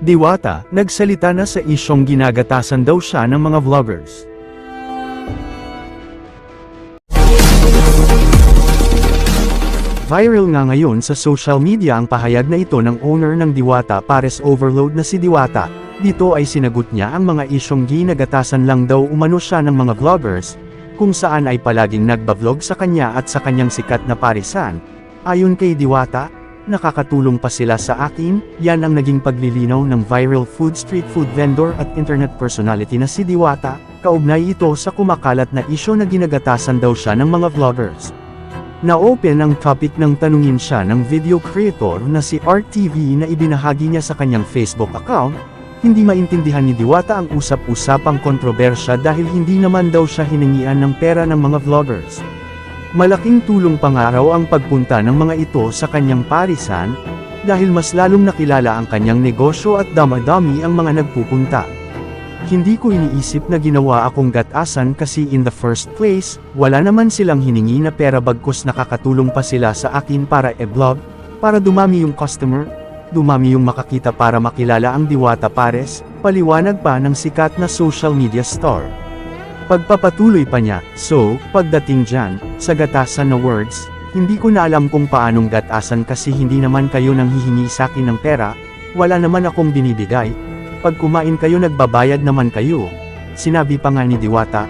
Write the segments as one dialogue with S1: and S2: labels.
S1: Diwata, nagsalita na sa isyong ginagatasan daw siya ng mga vloggers. Viral nga ngayon sa social media ang pahayag na ito ng owner ng Diwata Pares Overload na si Diwata. Dito ay sinagot niya ang mga isyong ginagatasan lang daw umano siya ng mga vloggers, kung saan ay palaging nagbablog sa kanya at sa kanyang sikat na parisan. Ayon kay Diwata, nakakatulong pa sila sa akin, yan ang naging paglilinaw ng viral food street food vendor at internet personality na si Diwata, kaugnay ito sa kumakalat na isyo na ginagatasan daw siya ng mga vloggers. Na-open ang topic ng tanungin siya ng video creator na si RTV na ibinahagi niya sa kanyang Facebook account, hindi maintindihan ni Diwata ang usap-usapang kontrobersya dahil hindi naman daw siya hiningian ng pera ng mga vloggers. Malaking tulong pangaraw ang pagpunta ng mga ito sa kanyang parisan, dahil mas lalong nakilala ang kanyang negosyo at damadami ang mga nagpupunta. Hindi ko iniisip na ginawa akong gatasan kasi in the first place, wala naman silang hiningi na pera bagkus nakakatulong pa sila sa akin para e-vlog, para dumami yung customer, dumami yung makakita para makilala ang Diwata Pares, paliwanag pa ng sikat na social media star. Pagpapatuloy pa niya, so, pagdating dyan, sa gatasan na words, hindi ko na alam kung paanong gatasan kasi hindi naman kayo nang hihingi sa akin ng pera, wala naman akong binibigay, pag kumain kayo nagbabayad naman kayo. Sinabi pa nga ni Diwata,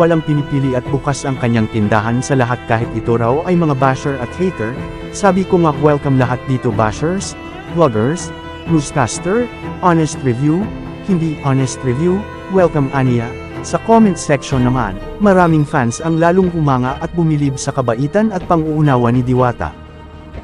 S1: walang pinipili at bukas ang kanyang tindahan sa lahat kahit ito raw ay mga basher at hater, sabi ko nga welcome lahat dito bashers, vloggers, newscaster, honest review, hindi honest review, welcome Ania. Sa comment section naman, maraming fans ang lalong humanga at bumilib sa kabaitan at pang-uunawa ni Diwata.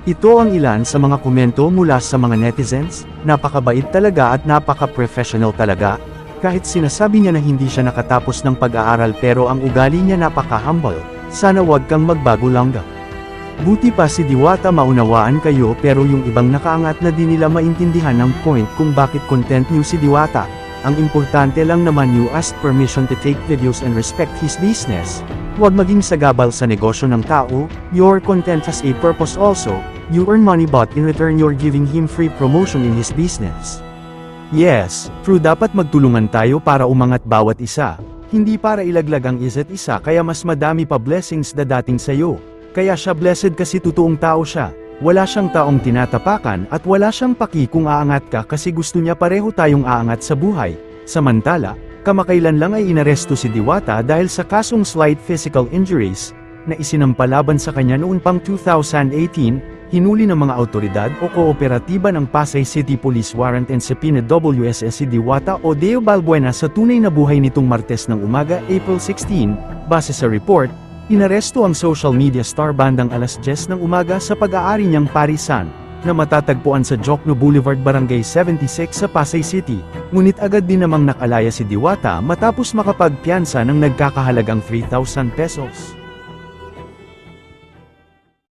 S1: Ito ang ilan sa mga komento mula sa mga netizens, napakabait talaga at napaka-professional talaga, kahit sinasabi niya na hindi siya nakatapos ng pag-aaral pero ang ugali niya napaka-humble, sana wag kang magbago langga. Buti pa si Diwata maunawaan kayo pero yung ibang nakaangat na di nila maintindihan ang point kung bakit content niyo si Diwata, ang importante lang naman you ask permission to take videos and respect his business. Huwag maging sagabal sa negosyo ng tao, your content has a purpose also, you earn money but in return you're giving him free promotion in his business. Yes, true dapat magtulungan tayo para umangat bawat isa, hindi para ilaglag ang isa't isa kaya mas madami pa blessings dadating sa'yo. Kaya siya blessed kasi totoong tao siya, wala siyang taong tinatapakan at wala siyang paki kung aangat ka kasi gusto niya pareho tayong aangat sa buhay. Samantala, kamakailan lang ay inaresto si Diwata dahil sa kasong slight physical injuries, na isinampalaban sa kanya noon pang 2018, hinuli ng mga autoridad o kooperatiba ng Pasay City Police Warrant and Subpoena WSS si Diwata o Deo Balbuena sa tunay na buhay nitong Martes ng umaga April 16, base sa report, Inaresto ang social media star bandang alas 10 ng umaga sa pag-aari niyang parisan, na matatagpuan sa Jokno Boulevard Barangay 76 sa Pasay City, ngunit agad din namang nakalaya si Diwata matapos makapagpiansa ng nagkakahalagang 3,000 pesos.